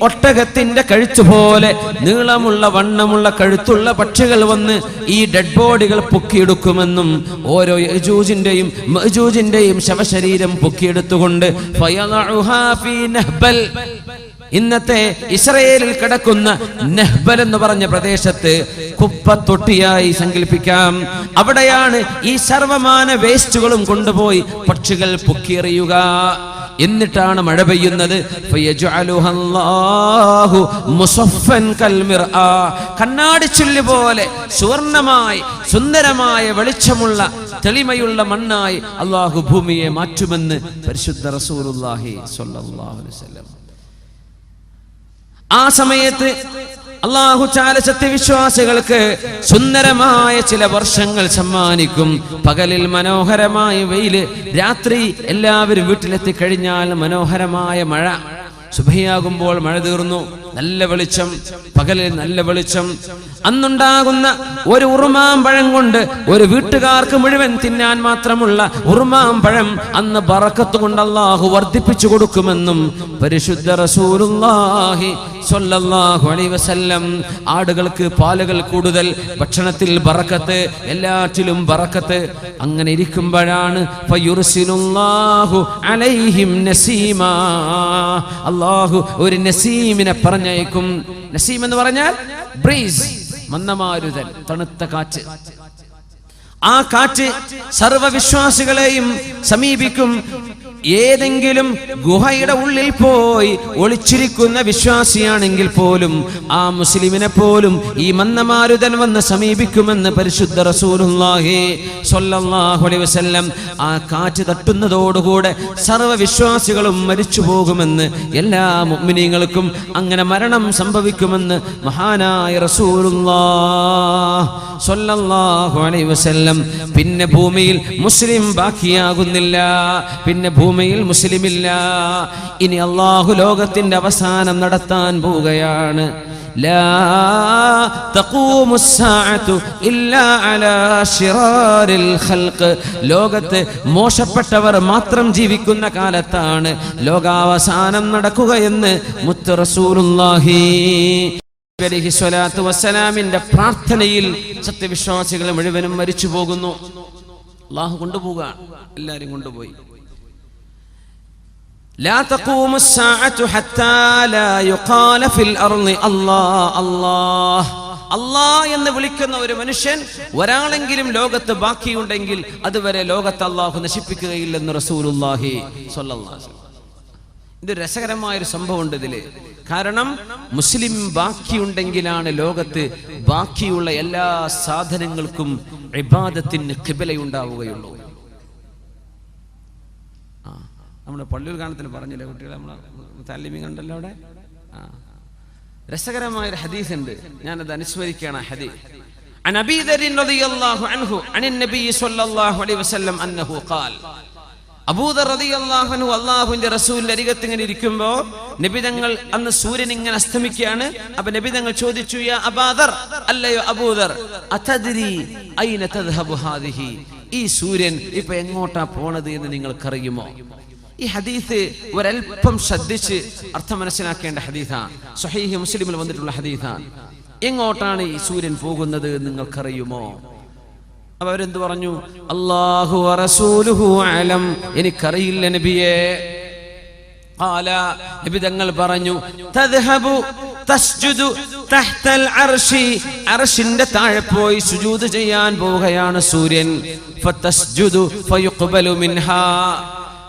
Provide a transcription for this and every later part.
ഒട്ടകത്തിന്റെ കഴുത്ത് പോലെ നീളമുള്ള വണ്ണമുള്ള കഴുത്തുള്ള പക്ഷികൾ വന്ന് ഈ ഡെഡ് ബോഡികൾ പൊക്കിയെടുക്കുമെന്നും ഓരോ യജൂജിന്റെയും മജൂജിന്റെയും ശവശരീരം പൊക്കിയെടുത്തുകൊണ്ട്. ഇന്നത്തെ ഇസ്രയേലിൽ കിടക്കുന്ന നെഹ്ബൽ എന്ന് പറഞ്ഞ പ്രദേശത്ത് കുപ്പത്തൊട്ടിയായി സങ്കല്പിക്കാം അവിടെയാണ് ഈ സർവമാന വേസ്റ്റുകളും കൊണ്ടുപോയി പക്ഷികൾ പൊക്കിയെറിയുക എന്നിട്ടാണ് മഴ പെയ്യുന്നത് കണ്ണാടി. കണ്ണാടിച്ചുല്ല് പോലെ സുവർണമായി സുന്ദരമായ വെളിച്ചമുള്ള തെളിമയുള്ള മണ്ണായി അള്ളാഹു ഭൂമിയെ മാറ്റുമെന്ന് പരിശുദ്ധ റസൂലുള്ളാഹി സ്വല്ലല്ലാഹു അലൈഹി വസല്ലം ആ സമയത്ത് അള്ളാഹു ചാല സത്യവിശ്വാസികൾക്ക് സുന്ദരമായ ചില വർഷങ്ങൾ സമ്മാനിക്കും. പകലിൽ മനോഹരമായ വെയിൽ രാത്രി എല്ലാവരും വീട്ടിലെത്തി കഴിഞ്ഞാൽ മനോഹരമായ മഴ. ശുഭയാകുമ്പോൾ മഴ തീർന്നു. നല്ല വെളിച്ചം പകലിൽ നല്ല വെളിച്ചം. അന്നുണ്ടാകുന്ന ഒരു ഉറുമാമ്പഴം കൊണ്ട് ഒരു വീട്ടുകാർക്ക് മുഴുവൻ തിന്നാൻ മാത്രമുള്ള ഉറുമാമ്പഴം അന്ന് ബറക്കത്ത് കൊണ്ട് അള്ളാഹു വർദ്ധിപ്പിച്ചു കൊടുക്കുമെന്നും പരിശുദ്ധ ആടുകൾക്ക് പാലുകൾ കൂടുതൽ ഭക്ഷണത്തിൽ ബറക്കത്ത് എല്ലാറ്റിലും ബറക്കത്ത്. അങ്ങനെ ഇരിക്കുമ്പോഴാണ് അള്ളാഹു ഒരു നസീമിനെ പറഞ്ഞയക്കും. നസീം എന്ന് പറഞ്ഞാൽ ബ്രീസ് മന്ദമാരുതൽ തണുത്ത കാറ്റ്. ആ കാറ്റ് സർവവിശ്വാസികളെയും സമീപിക്കും. ഏതെങ്കിലും ഗുഹയുടെ ഉള്ളിൽ പോയി ഒളിച്ചിരിക്കുന്ന വിശ്വാസിയാണെങ്കിൽ പോലും ആ മുസ്ലിമിനെ പോലും ഈ മന്ദമാരുതൻ വന്ന് സമീപിക്കുമെന്ന് പരിശുദ്ധ റസൂലുള്ളാഹി സ്വല്ലല്ലാഹു അലൈഹി വസല്ലം ആ കാറ്റ് തട്ടുന്നതോടുകൂടെ സർവവിശ്വാസികളും മരിച്ചു പോകുമെന്ന് എല്ലാ മുഅ്മിനീങ്ങൾക്കും അങ്ങനെ മരണം സംഭവിക്കുമെന്ന് മഹാനായ റസൂലുള്ളാഹ് അലൈഹി വസല്ലം പിന്നെ ഭൂമിയിൽ മുസ്ലിം ബാക്കിയാകുന്നില്ല. പിന്നെ ഭൂമിയിൽ മുസ്ലിമില്ല. ഇനി അള്ളാഹു ലോകത്തിന്റെ അവസാനം നടത്താൻ പോവുകയാണ്. ലോകത്ത് മോശപ്പെട്ടവർ മാത്രം ജീവിക്കുന്ന കാലത്താണ് ലോകാവസാനം നടക്കുകയെന്ന് മുത്ത് റസൂലുല്ലാഹി വസ്സലാമിന്റെ പ്രാർത്ഥനയിൽ സത്യവിശ്വാസികൾ മുഴുവനും മരിച്ചു പോകുന്നു അള്ളാഹു കൊണ്ടുപോവുകയാണ്. എല്ലാരും കൊണ്ടുപോയി. لا تقوم الساعة حتى لا يقال في الأرض الله الله അള്ളാ എന്ന് വിളിക്കുന്ന ഒരു മനുഷ്യൻ ഒരാളെങ്കിലും ലോകത്ത് ബാക്കിയുണ്ടെങ്കിൽ അതുവരെ ലോകത്ത് അള്ളാഹു നശിപ്പിക്കുകയില്ലെന്ന് റസൂലുള്ളാഹി സ്വല്ലല്ലാഹു അലൈഹി വസല്ലം. ഇത് രസകരമായ ഒരു സംഭവമുണ്ട് ഇതില് കാരണം മുസ്ലിം ബാക്കിയുണ്ടെങ്കിലാണ് ലോകത്ത് ബാക്കിയുള്ള എല്ലാ സാധനങ്ങൾക്കും ഇബാദത്തിന് കിബിലയുണ്ടാവുകയുള്ളൂ ആ നമ്മുടെ പള്ളിയൂർ കാണത്തിന് പറഞ്ഞില്ലേ കുട്ടികളെ നമ്മളെ താലിമി കണ്ടല്ലോ അവിടെ ആ രസകരമായ ഒരു ഹദീസ് ഉണ്ട് ഞാനത് അനുസ്മരിക്കുകയാണ് ആ ഹദീസ് عن ابي ذر رضي الله عنه عن النبي صلى الله عليه وسلم انه قال അബൂദർ റളിയല്ലാഹു അൻഹു അള്ളാഹുവിന്റെ റസൂലിന്റെ അരികത്ത് ഇങ്ങനെ ഇരിക്കുമ്പോ നബിതങ്ങൾ അന്ന് സൂര്യൻ ഇങ്ങനെ അസ്തമിക്കുകയാണ് അപ്പൊ നബിതങ്ങൾ ചോദിച്ചു യാ അബാദർ അല്ലയോ അബൂദർ അതദ്രി ഐന തദ്ഹബു ഹാദിഹി ഈ സൂര്യൻ ഇപ്പൊ എങ്ങോട്ടാ പോണത് എന്ന് നിങ്ങൾക്കറിയുമോ ഈ ഹദീസ് ഒരൽപ്പം ശ്രദ്ധിച്ച് അർത്ഥം മനസ്സിലാക്കേണ്ട ഹദീസാണ് സ്വഹീഹി മുസ്ലിമിൽ വന്നിട്ടുള്ള ഹദീസാണ് എങ്ങോട്ടാണ് ഈ സൂര്യൻ പോകുന്നത് എന്ന് നിങ്ങൾക്കറിയുമോ അപ്പൊ അവരെന്ത് പറഞ്ഞു അള്ളാഹു റസൂലുഹു അലം എനിക്കറിയില്ല നബിയെ قال നബി തങ്ങൾ പറഞ്ഞു തദ്ഹബു തസ്ജുദു തഹ്തൽ അർശി അർശിന്റെ താഴെ പോയി സുജൂദ് ചെയ്യാൻ പോവുകയാണ് സൂര്യൻ ഫതസ്ജുദു ഫയുഖ്ബലു മിൻഹാ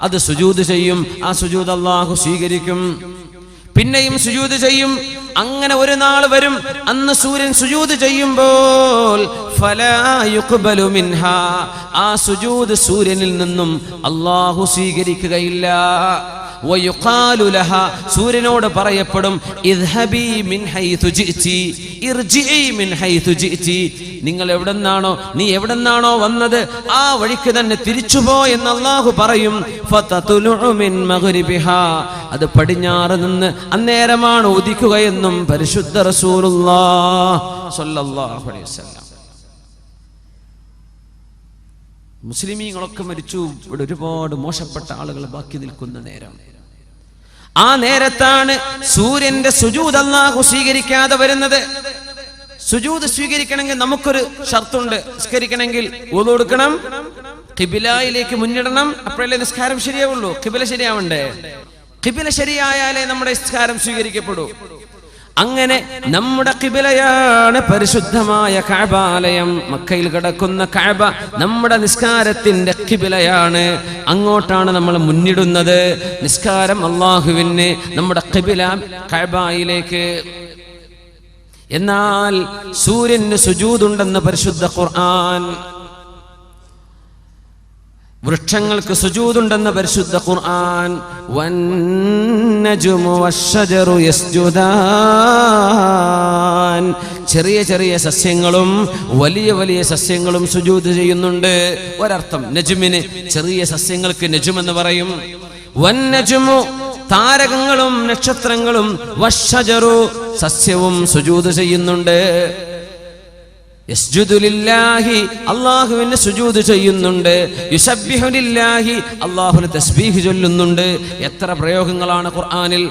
അത് സുജൂത് ചെയ്യും. ആ സുജൂത് അള്ളാഹു സ്വീകരിക്കും. പിന്നെയും സുജൂത് ചെയ്യും. അങ്ങനെ ഒരു നാൾ വരും. അന്ന് സൂര്യൻ സുജൂത് ചെയ്യുമ്പോൾ ആ സുജൂത് സൂര്യനിൽ നിന്നും അള്ളാഹു സ്വീകരിക്കുകയില്ല. സൂര്യനോട് പറയപ്പെടും നിങ്ങൾ മിൻ ഹൈതു നീ ഇർജിഇ മിൻ ഹൈതു ജിഇതി നിങ്ങൾ എവിടെന്നാണോ നീ എവിടെന്നാണോ വന്നത് ആ വഴിക്ക് തന്നെ തിരിച്ചുപോ എന്ന് അല്ലാഹു പറയും. അത് പടിഞ്ഞാറ് നിന്ന് അന്നേരമാണ് ഉദിക്കുകയെന്നും പരിശുദ്ധ റസൂലുള്ളാഹ് സ്വല്ലല്ലാഹു അലൈഹി വസല്ലം മുസ്ലിമീങ്ങളൊക്കെ മരിച്ചു. ഇവിടെ ഒരുപാട് മോശപ്പെട്ട ആളുകൾ ബാക്കി നിൽക്കുന്ന നേരം. ആ നേരത്താണ് സൂര്യന്റെ സുജൂത് അല്ലാഹു സ്വീകരിക്കാതെ വരുന്നത്. സുജൂത് സ്വീകരിക്കണമെങ്കിൽ നമുക്കൊരു ഷർത്തുണ്ട്. നിസ്കരിക്കണമെങ്കിൽ കൊടുക്കണം. കിബിലായിലേക്ക് മുന്നിടണം. അപ്പോഴല്ലേ നിസ്കാരം ശരിയാവുള്ളൂ. കിബില ശരിയാവണ്ടേ? കിബില ശരിയായാലേ നമ്മുടെ നിസ്കാരം സ്വീകരിക്കപ്പെടൂ. അങ്ങനെ നമ്മുടെ കിബിലയാണ് പരിശുദ്ധമായ കഴബാലയം മക്കയിൽ കിടക്കുന്ന കഅബ നമ്മുടെ നിസ്കാരത്തിന്റെ കിബിലയാണ്. അങ്ങോട്ടാണ് നമ്മൾ മുന്നിടുന്നത്. നിസ്കാരം അള്ളാഹുവിന് നമ്മുടെ കിബില കഅബയിലേക്ക് എന്നാൽ സൂര്യന് സുജൂതുണ്ടെന്ന് പരിശുദ്ധ ഖുർആൻ വൃക്ഷങ്ങൾക്ക് സുജൂതുണ്ടെന്ന് പരിശുദ്ധ ഖുർആൻ. ചെറിയ ചെറിയ സസ്യങ്ങളും വലിയ വലിയ സസ്യങ്ങളും സുജൂത് ചെയ്യുന്നുണ്ട്. ഒരർത്ഥം നജുമിന് ചെറിയ സസ്യങ്ങൾക്ക് നജും എന്ന് പറയും. വന്നജുമു താരകങ്ങളും നക്ഷത്രങ്ങളും വഷജറു സസ്യവും സുജൂത് ചെയ്യുന്നുണ്ട്. അള്ളാഹുവിന് സുജൂദ് ചെയ്യുന്നുണ്ട്. യുസബ്ബിഹുലില്ലാഹി അള്ളാഹുവിന് തസ്ബീഹ് ചൊല്ലുന്നുണ്ട്. എത്ര പ്രയോഗങ്ങളാണ് ഖുർആനിൽ?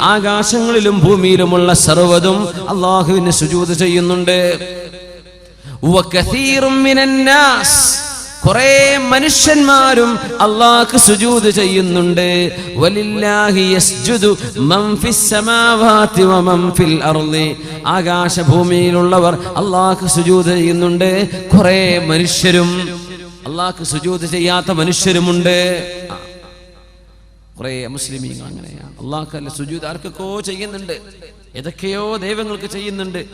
ആകാശങ്ങളിലും ഭൂമിയിലുമുള്ള സർവതും അള്ളാഹുവിന് സുജൂത് ചെയ്യുന്നുണ്ട്. കുറെ മനുഷ്യന്മാരും അള്ളാഹ്ക്ക് സുജൂത് ചെയ്യുന്നുണ്ട്. ആകാശഭൂമിയിലുള്ളവർ അള്ളാഹ്ക്ക് സുജൂത് ചെയ്യുന്നുണ്ട്. കുറെ മനുഷ്യരും അള്ളാഹ്ക്ക് സുജൂത് ചെയ്യാത്ത മനുഷ്യരുമുണ്ട്. കുറെ മുസ്ലിമീങ്ങൾ അങ്ങനെയാണ്. അള്ളാഹ്ക്കല്ല സുജൂത് ആർക്കൊക്കെയോ ചെയ്യുന്നുണ്ട്. ഏതൊക്കെയോ ദൈവങ്ങൾക്ക് ചെയ്യുന്നുണ്ട്.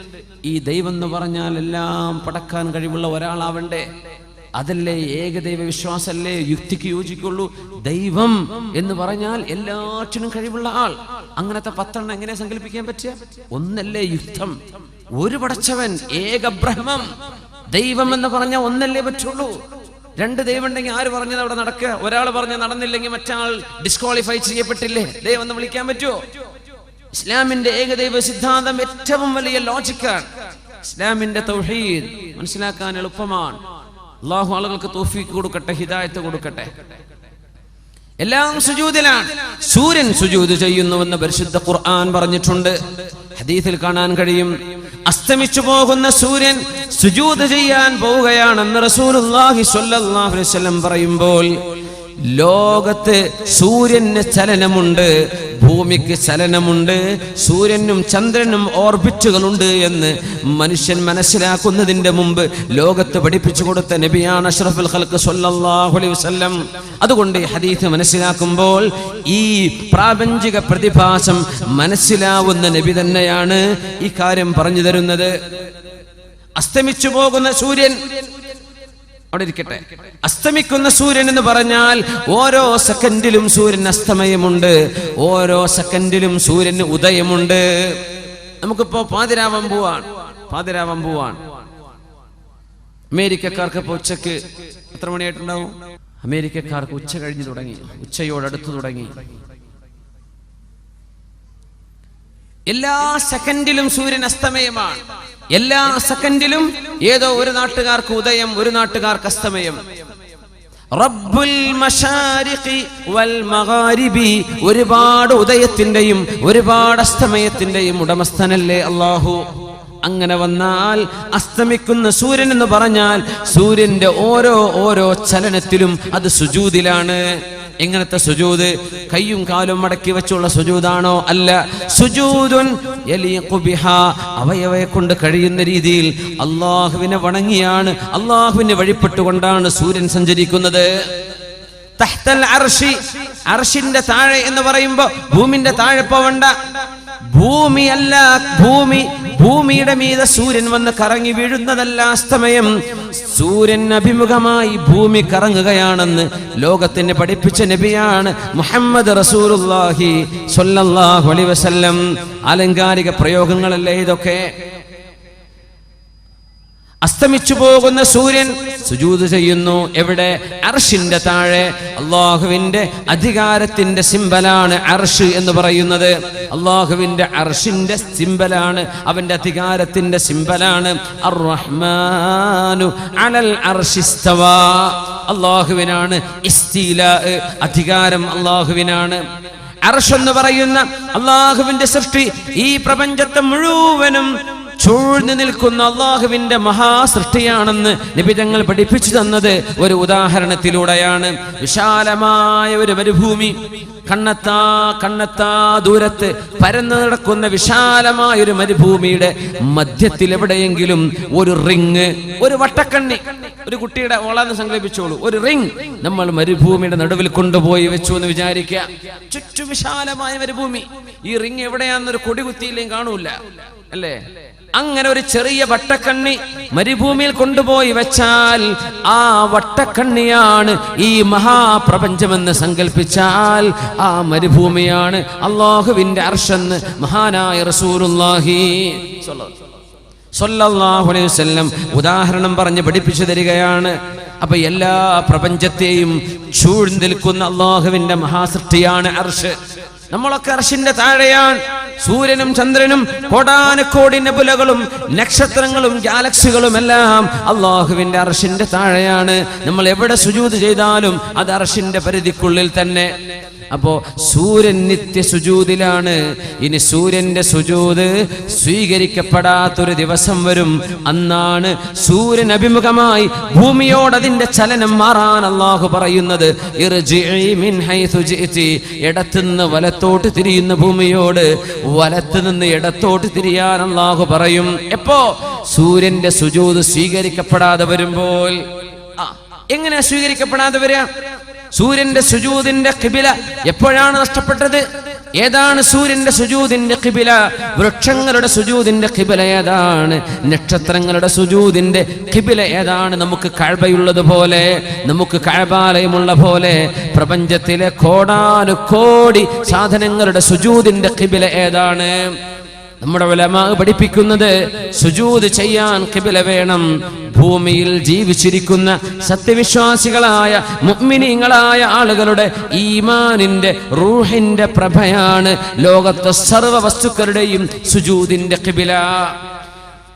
ഈ ദൈവം എന്ന് പറഞ്ഞാൽ എല്ലാം പടക്കാൻ കഴിവുള്ള ഒരാളാവണ്ടേ? അതല്ലേ ഏകദൈവ വിശ്വാസല്ലേ? യുക്തിക്ക് യോജിക്കുള്ളൂ. ദൈവം എന്ന് പറഞ്ഞാൽ എല്ലാറ്റിനും കഴിവുള്ള ആൾ. അങ്ങനത്തെ പത്തെണ്ണം എങ്ങനെ സങ്കല്പിക്കാൻ പറ്റുക? ഒന്നല്ലേ യുക്തം ഒരു പടച്ചവൻ ഏക ബ്രഹ്മം. ദൈവം എന്ന് പറഞ്ഞാൽ ഒന്നല്ലേ പറ്റുള്ളൂ. രണ്ട് ദൈവം ഉണ്ടെങ്കിൽ ആര് പറഞ്ഞത് അവിടെ നടക്കുക? ഒരാൾ പറഞ്ഞ് നടന്നില്ലെങ്കിൽ മറ്റാൾ ഡിസ്ക്വാളിഫൈ ചെയ്യപ്പെട്ടില്ലേ? ദൈവം എന്ന് വിളിക്കാൻ പറ്റുമോ? ഇസ്ലാമിന്റെ ഏകദൈവ സിദ്ധാന്തം ഏറ്റവും വലിയ ലോജിക്കാണ് ഇസ്ലാമിന്റെ തൗഹീദ് മനസ്സിലാക്കാൻ എളുപ്പമാണ്. അള്ളാഹു ആളുകൾക്ക് തോഫീക്ക് കൊടുക്കട്ടെ ഹിദായത്ത് കൊടുക്കട്ടെ. എല്ലാം സുജൂദിലാണ് സൂര്യൻ സുജൂദ് ചെയ്യുന്നുവെന്ന് പരിശുദ്ധ ഖുർആൻ പറഞ്ഞിട്ടുണ്ട്. ഹദീസിൽ കാണാൻ കഴിയും. അസ്തമിച്ചു പോകുന്ന സൂര്യൻ സുജൂദ് ചെയ്യാൻ പോവുകയാണെന്ന് റസൂലുള്ളാഹി സ്വല്ലല്ലാഹു അലൈഹി വസല്ലം പറയുമ്പോൾ ലോകത്ത് സൂര്യന് ചലനമുണ്ട് ഭൂമിക്ക് ചലനമുണ്ട് സൂര്യനും ചന്ദ്രനും ഓർബിറ്റുകളുണ്ട് എന്ന് മനുഷ്യൻ മനസ്സിലാക്കുന്നതിന്റെ മുമ്പ് ലോകത്ത് പഠിപ്പിച്ചു കൊടുത്ത നബിയാണ് അഷ്റഫുൽ ഖൽക്ക് സ്വല്ലല്ലാഹു അലൈഹി വസല്ലം. അതുകൊണ്ട് ഹദീസ് മനസ്സിലാക്കുമ്പോൾ ഈ പ്രാപഞ്ചിക പ്രതിഭാസം മനസ്സിലാവുന്ന നബി തന്നെയാണ് ഈ കാര്യം പറഞ്ഞു തരുന്നത്. അസ്തമിച്ചു പോകുന്ന സൂര്യൻ അവിടെ ഇരിക്കട്ടെ. അസ്തമിക്കുന്ന സൂര്യൻ എന്ന് പറഞ്ഞാൽ ഓരോ സെക്കൻഡിലും സൂര്യൻ അസ്തമയമുണ്ട്. ഓരോ സെക്കൻഡിലും സൂര്യന് ഉദയമുണ്ട്. നമുക്കിപ്പോ പാതിരാവം പോവാണ്. പാതിരാവം പോവാണ്. അമേരിക്കക്കാർക്ക് ഇപ്പൊ ഉച്ചയ്ക്ക് എത്ര മണിയായിട്ടുണ്ടാവും? അമേരിക്കക്കാർക്ക് ഉച്ച കഴിഞ്ഞു തുടങ്ങി. ഉച്ചയോടടുത്ത് തുടങ്ങി. എല്ലാ സെക്കൻഡിലും സൂര്യൻ അസ്തമയമാണ് എല്ലാ സെക്കൻഡിലും ഏതോ ഒരു നാട്ടുകാർക്ക് ഉദയം ഒരു നാട്ടുകാർക്ക് അസ്തമയം. റബ്ബുൽ വൽ മഗാരിബി ഒരുപാട് ഉദയത്തിന്റെയും ഒരുപാട് അസ്തമയത്തിന്റെയും ഉടമസ്ഥനല്ലേ അള്ളാഹു അങ്ങനെ വന്നാൽ അസ്തമിക്കുന്ന സൂര്യൻ എന്ന് പറഞ്ഞാൽ സൂര്യന്റെ ഓരോ ഓരോ ചലനത്തിലും അത് സുജൂതിലാണ്. എങ്ങനത്തെ സുജൂത് കയ്യും കാലും മടക്കി വെച്ചുള്ള സുജൂതാണോ അല്ല? ബിഹാ. അവയവയെ കൊണ്ട് കഴിയുന്ന രീതിയിൽ അള്ളാഹുവിനെ വണങ്ങിയാണ് അള്ളാഹുവിനെ വഴിപ്പെട്ടുകൊണ്ടാണ് സൂര്യൻ സഞ്ചരിക്കുന്നത്. അർഷിന്റെ താഴെ എന്ന് പറയുമ്പോ ഭൂമിന്റെ താഴെ പോവണ്ട. ഭൂമിയല്ല ഭൂമി ഭൂമിയുടെ മീതെ സൂര്യൻ വന്ന് കറങ്ങി വീഴുന്നതല്ല അസ്തമയം. സൂര്യൻ അഭിമുഖമായി ഭൂമി കറങ്ങുകയാണെന്ന് ലോകത്തിന് പഠിപ്പിച്ച നബിയാണ് മുഹമ്മദ് റസൂലുള്ളാഹി സ്വല്ലല്ലാഹു അലൈഹി വസല്ലം. ആലങ്കാരിക പ്രയോഗങ്ങളല്ലേ ഇതൊക്കെ? അസ്തമിച്ചു പോകുന്ന സൂര്യൻ സുജൂത് ചെയ്യുന്നു. എവിടെ? അർഷിന്റെ താഴെ. അള്ളാഹുവിന്റെ അധികാരത്തിന്റെ സിംബലാണ് അർഷ് എന്ന് പറയുന്നത്. അള്ളാഹുവിന്റെ അർഷിന്റെ സിംബലാണ് അവന്റെ അധികാരത്തിന്റെ സിംബലാണ്. അള്ളാഹുവിനാണ് അധികാരം അള്ളാഹുവിനാണ്. അർഷ് എന്ന് പറയുന്ന അള്ളാഹുവിന്റെ സൃഷ്ടി ഈ പ്രപഞ്ചത്തെ മുഴുവനും ചൂഴ്ന്നു നിൽക്കുന്ന അള്ളാഹുവിന്റെ മഹാസൃഷ്ടിയാണെന്ന് നിബിതങ്ങൾ പഠിപ്പിച്ചു തന്നത് ഒരു ഉദാഹരണത്തിലൂടെയാണ്. വിശാലമായ ഒരു മരുഭൂമി. കണ്ണത്താ കണ്ണത്താ ദൂരത്ത് പരന്നു നടക്കുന്ന വിശാലമായ ഒരു മരുഭൂമിയുടെ മധ്യത്തിൽ എവിടെയെങ്കിലും ഒരു റിങ് ഒരു വട്ടക്കണ്ണി ഒരു കുട്ടിയുടെ ഓളാന്ന് സങ്കല്പിച്ചോളൂ. ഒരു റിങ് നമ്മൾ മരുഭൂമിയുടെ നടുവിൽ കൊണ്ടുപോയി വെച്ചു എന്ന് വിചാരിക്കുക. ചുറ്റു വിശാലമായ മരുഭൂമി. ഈ റിങ് എവിടെയാണെന്നൊരു കൊടി കുത്തിയില്ലെങ്കിൽ കാണൂല. അല്ലേ? അങ്ങനെ ഒരു ചെറിയ വട്ടക്കണ്ണി മരുഭൂമിയിൽ കൊണ്ടുപോയി വെച്ചാൽ ആ വട്ടക്കണ്ണിയാണ് ഈ മഹാപ്രപഞ്ചമെന്ന് സങ്കല്പിച്ചാൽ ആ മരുഭൂമിയാണ് അള്ളാഹുവിന്റെ അർഷെന്ന് മഹാനായ അലൈഹി വസല്ലം ഉദാഹരണം പറഞ്ഞ് പഠിപ്പിച്ചു തരികയാണ്. അപ്പൊ എല്ലാ പ്രപഞ്ചത്തെയും ചൂഴ്ന്നു നിൽക്കുന്ന അള്ളാഹുവിന്റെ മഹാസൃഷ്ടിയാണ് അർഷ്. നമ്മളൊക്കെ അർഷിന്റെ താഴെയാണ്. സൂര്യനും ചന്ദ്രനും കോടാനക്കോടി നബുലകളും നക്ഷത്രങ്ങളും ഗാലക്സികളും എല്ലാം അള്ളാഹുവിന്റെ അർഷിന്റെ താഴെയാണ്. നമ്മൾ എവിടെ സുജൂത് ചെയ്താലും അത് അർഷിന്റെ പരിധിക്കുള്ളിൽ തന്നെ. അപ്പോ സൂര്യൻ നിത്യ സുജൂതിലാണ്. ഇനി സൂര്യന്റെ സുജൂത് സ്വീകരിക്കപ്പെടാത്തൊരു ദിവസം വരും. അന്നാണ് സൂര്യൻ അഭിമുഖമായി ഭൂമിയോട് അതിന്റെ ചലനം മാറാൻ അള്ളാഹു പറയുന്നത്. ഇടത്തുനിന്ന് വലത്തോട്ട് തിരിയുന്ന ഭൂമിയോട് വലത്ത് നിന്ന് ഇടത്തോട്ട് തിരിയാൻ അള്ളാഹു പറയും. എപ്പോ സൂര്യന്റെ സുജൂത് സ്വീകരിക്കപ്പെടാതെ വരുമ്പോൾ? എങ്ങനെ സ്വീകരിക്കപ്പെടാതെ വരിക സൂര്യന്റെ സുജൂതിന്റെ കിബില എപ്പോഴാണ് നഷ്ടപ്പെട്ടത്? ഏതാണ് സൂര്യന്റെ സുജൂതിന്റെ കിബില വൃക്ഷങ്ങളുടെ സുജൂതിന്റെ കിബില ഏതാണ്? നക്ഷത്രങ്ങളുടെ സുജൂതിന്റെ കിബില ഏതാണ്? നമുക്ക് കഴബയുള്ളത് പോലെ നമുക്ക് കഴബാലയമുള്ള പോലെ പ്രപഞ്ചത്തിലെ കോടാനുകോടി സാധനങ്ങളുടെ സുജൂതിന്റെ കിബില ഏതാണ്? നമ്മുടെ ഉലമാ പഠിപ്പിക്കുന്നത് സുജൂത് ചെയ്യാൻ കിബില വേണം. ഭൂമിയിൽ ജീവിച്ചിരിക്കുന്ന സത്യവിശ്വാസികളായ മുഗ്മിനിങ്ങളായ ആളുകളുടെ ഈമാനിന്റെ റൂഹിന്റെ പ്രഭയാണ് ലോകത്തെ സർവ വസ്തുക്കളുടെയും സുജൂതിന്റെ കിബില.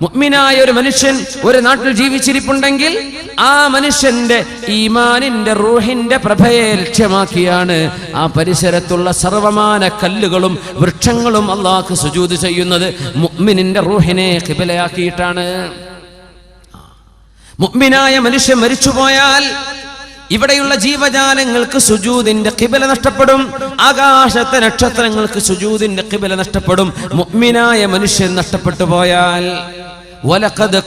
മുഗ്മിനായ ഒരു മനുഷ്യൻ ഒരു നാട്ടിൽ ജീവിച്ചിരിപ്പുണ്ടെങ്കിൽ ആ മനുഷ്യന്റെ ഈമാനിന്റെ റൂഹിന്റെ പ്രഭയെ ലക്ഷ്യമാക്കിയാണ് ആ പരിസരത്തുള്ള സർവമാന കല്ലുകളും വൃക്ഷങ്ങളും അള്ളാഹ് സുജൂത് ചെയ്യുന്നത്. മുഗ്മിനിന്റെ റൂഹിനെ കിബിലയാക്കിയിട്ടാണ്. മുഅ്മിനായ മനുഷ്യൻ മരിച്ചുപോയാൽ ഇവിടെയുള്ള ജീവജാലങ്ങൾക്ക് സുജൂദിന്റെ കിബല നഷ്ടപ്പെടും ആകാശത്തെ നക്ഷത്രങ്ങൾക്ക് സുജൂദിന്റെ കിബല നഷ്ടപ്പെടും മുഅ്മിനായ മനുഷ്യൻ നഷ്ടപ്പെട്ടു പോയാൽ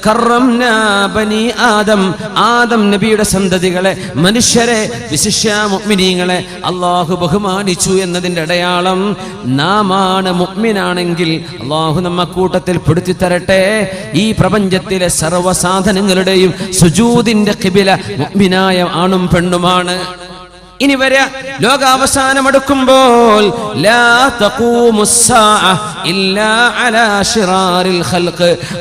കറംനാ ബനി ആദം. ആദം നബിയുടെ സന്തതികളെ മനുഷ്യരെ വിശിഷ്യ മുഅ്മിനീങ്ങളെ അള്ളാഹു ബഹുമാനിച്ചു എന്നതിന്റെ അടയാളം നാമാണ് മുഅ്മിനാണെങ്കിൽ അള്ളാഹു നമ്മ കൂട്ടത്തിൽ പെടുത്തി തരട്ടെ. ഈ പ്രപഞ്ചത്തിലെ സർവ സാധനങ്ങളുടെയും സുജൂദിന്റെ കിബില മുഅ്മിനായ ആണും പെണ്ണുമാണ്. ഇനി വരെ ലോകാവസാനം അടുക്കുമ്പോൾ ലാ തഖൂമു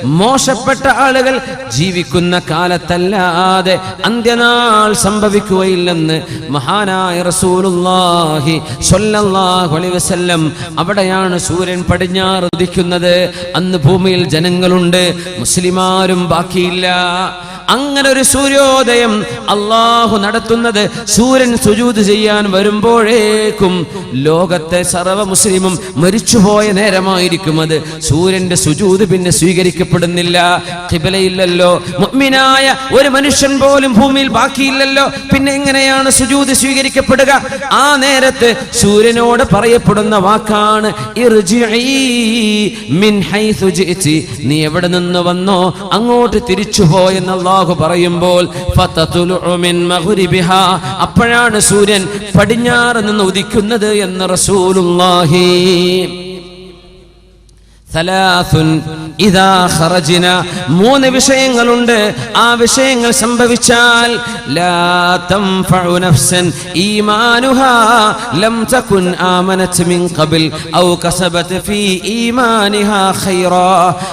മോശപ്പെട്ട ആളുകൾ ജീവിക്കുന്ന കാലത്തല്ലാതെ അന്ത്യനാൾ സംഭവിക്കുകയില്ലെന്ന് മഹാനായ റസൂലുള്ളാഹി സ്വല്ലല്ലാഹു അലൈഹി വസല്ലം അവിടെയാണ് സൂര്യൻ പടിഞ്ഞാറ് ഉദിക്കുന്നത്. അന്ന് ഭൂമിയിൽ ജനങ്ങളുണ്ട്. മുസ്ലിമാരും ബാക്കിയില്ല. അങ്ങനെ ഒരു സൂര്യോദയം അള്ളാഹു നടത്തുന്നത് സൂര്യൻ സുജൂത് ചെയ്യാൻ വരുമ്പോഴേക്കും ലോകത്തെ സർവ മുസ്ലിമും മരിച്ചുപോയ നേരമായിരിക്കും അത്. സൂര്യന്റെ സുജൂത് പിന്നെ സ്വീകരിക്കപ്പെടുന്നില്ല. കിബലയില്ലല്ലോ മുഗ്മിനായ ഒരു മനുഷ്യൻ പോലും ഭൂമിയിൽ ബാക്കിയില്ലല്ലോ. പിന്നെ എങ്ങനെയാണ് സുജൂത് സ്വീകരിക്കപ്പെടുക? ആ നേരത്ത് സൂര്യനോട് പറയപ്പെടുന്ന വാക്കാണ്. നീ എവിടെ നിന്ന് വന്നോ അങ്ങോട്ട് തിരിച്ചു പോയെന്ന് അള്ളാഹു പറയുമ്പോൾ അപ്പോഴാണ് സൂര്യൻ പടിഞ്ഞാറ് നിന്ന് ഉദിക്കുന്നത് എന്ന് റസൂലുള്ളാഹി. മൂന്ന് വിഷയങ്ങളുണ്ട്. ആ വിഷയങ്ങൾ സംഭവിച്ചാൽ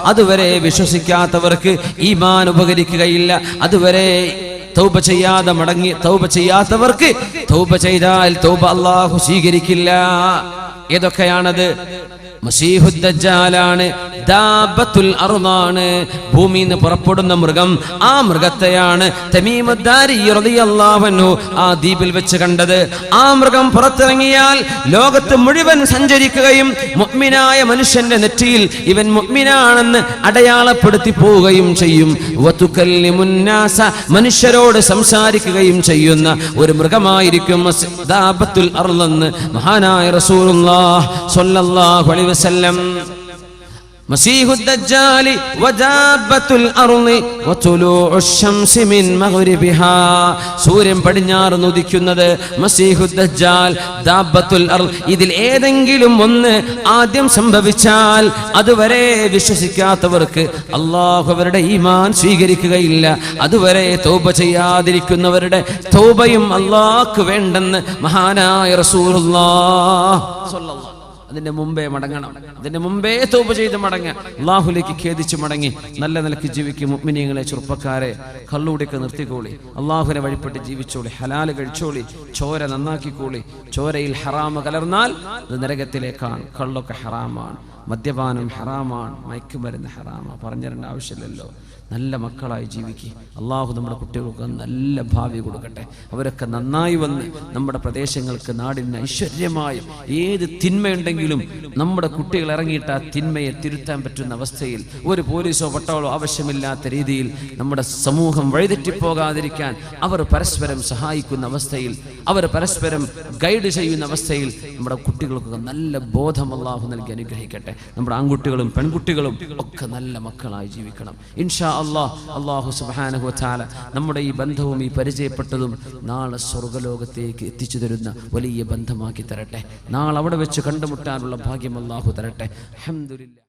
അതുവരെ വിശ്വസിക്കാത്തവർക്ക് ഈമാൻ ഉപകരിക്കുകയില്ല. അതുവരെ തൗബ ചെയ്യാതെ മടങ്ങി തൗബ ചെയ്യാത്തവർക്ക് തൗബ ചെയ്താൽ തൗബ അള്ളാഹു സ്വീകരിക്കില്ല. ഏതൊക്കെയാണത്? മസീഹുദ്ദജാലാണ് ദാബത്തുൽ അറുതാണ് ഭൂമിയിൽ നിന്ന് പുറപ്പെടുന്ന മൃഗം ആ മൃഗത്തെയാണ് തമീമുദ്ദാരി റളിയല്ലാഹു അൻഹു ആ ദ്വീപിൽ വെച്ച് കണ്ടത്. ആ മൃഗം പുറത്തിറങ്ങിയാൽ ലോകത്ത് മുഴുവൻ സഞ്ചരിക്കുകയും മുഅ്മിനായ മനുഷ്യന്റെ നെറ്റിയിൽ ഇവൻ മുഅ്മിനാണെന്ന് അടയാളപ്പെടുത്തി പോവുകയും ചെയ്യും. മനുഷ്യരോട് സംസാരിക്കുകയും ചെയ്യുന്ന ഒരു മൃഗമായിരിക്കും ദാബത്തുൽ അർളെന്ന് മഹാനായ റസൂലുള്ളാഹ് സ്വല്ലല്ലാഹു അലൈഹി വസല്ലം. مسيح الدجال ودابة الأرض وطلوع الشمس من مغربها സൂര്യൻ പടിഞ്ഞാറ് ഉദിക്കുന്നത് മസീഹുദ്ദജാൽ ദാബത്തുൽ അർള് ഇതിൽ ഏതെങ്കിലും ഒന്ന് ആദ്യം സംഭവിച്ചാൽ അതുവരെ വിശ്വസിക്കാത്തവർക്ക് അള്ളാഹു അവരുടെ ഈമാൻ സ്വീകരിക്കുകയില്ല അതുവരെ തൗബ ചെയ്യാതിരിക്കുന്നവരുടെ തൗബയും അള്ളാഹ്ക്ക് വേണ്ടെന്ന് മഹാനായ റസൂലുള്ളാഹ് സ്വല്ലല്ലാഹു അതിന്റെ മുമ്പേ മടങ്ങണം. അതിന്റെ മുമ്പേ തോപ്പ് ചെയ്ത് മടങ്ങ. അള്ളാഹുലേക്ക് ഖേദിച്ച് മടങ്ങി. നല്ല നിലയ്ക്ക് ജീവിക്കും മുഗ്മിനിയങ്ങളെ ചെറുപ്പക്കാരെ. കള്ളുകൂടിയൊക്കെ നിർത്തിക്കോളി. അള്ളാഹുവിനെ വഴിപ്പെട്ട് ജീവിച്ചോളി. ഹലാൽ കഴിച്ചോളി. ചോര നന്നാക്കിക്കോളി. ചോരയിൽ ഹറാമ കലർന്നാൽ അത് നരകത്തിലേക്കാണ്. കള്ളൊക്കെ ഹറാമാണ്. മദ്യപാനം ഹറാമാണ്. മയക്കുമരുന്ന് ഹറാമാണ്. പറഞ്ഞിരേണ്ട ആവശ്യമില്ലല്ലോ. നല്ല മക്കളായി ജീവിക്കുക അള്ളാഹു നമ്മുടെ കുട്ടികൾക്ക് നല്ല ഭാവി കൊടുക്കട്ടെ. അവരൊക്കെ നന്നായി വന്ന് നമ്മുടെ പ്രദേശങ്ങൾക്ക് നാടിന് ഐശ്വര്യമായും ഏത് തിന്മയുണ്ടെങ്കിലും നമ്മുടെ കുട്ടികൾ ഇറങ്ങിയിട്ട് ആ തിന്മയെ തിരുത്താൻ പറ്റുന്ന അവസ്ഥയിൽ ഒരു പോലീസോ പട്ടാളോ ആവശ്യമില്ലാത്ത രീതിയിൽ നമ്മുടെ സമൂഹം വഴിതെറ്റിപ്പോകാതിരിക്കാൻ അവർ പരസ്പരം സഹായിക്കുന്ന അവസ്ഥയിൽ അവർ പരസ്പരം ഗൈഡ് ചെയ്യുന്ന അവസ്ഥയിൽ നമ്മുടെ കുട്ടികൾക്കൊക്കെ നല്ല ബോധം അള്ളാഹു നൽകി അനുഗ്രഹിക്കട്ടെ. നമ്മുടെ ആൺകുട്ടികളും പെൺകുട്ടികളും ഒക്കെ നല്ല മക്കളായി ജീവിക്കണം. ഇൻഷാ അള്ളാഹ് അള്ളാഹു സുബാനഹു താല നമ്മുടെ ഈ ബന്ധവും ഈ പരിചയപ്പെട്ടതും നാളെ സ്വർഗലോകത്തേക്ക് എത്തിച്ചു തരുന്ന വലിയ ബന്ധമാക്കി തരട്ടെ. നാളെ അവിടെ വെച്ച് കണ്ടുമുട്ടാനുള്ള ഭാഗ്യം അള്ളാഹു തരട്ടെ. അഹമ്മദില്ല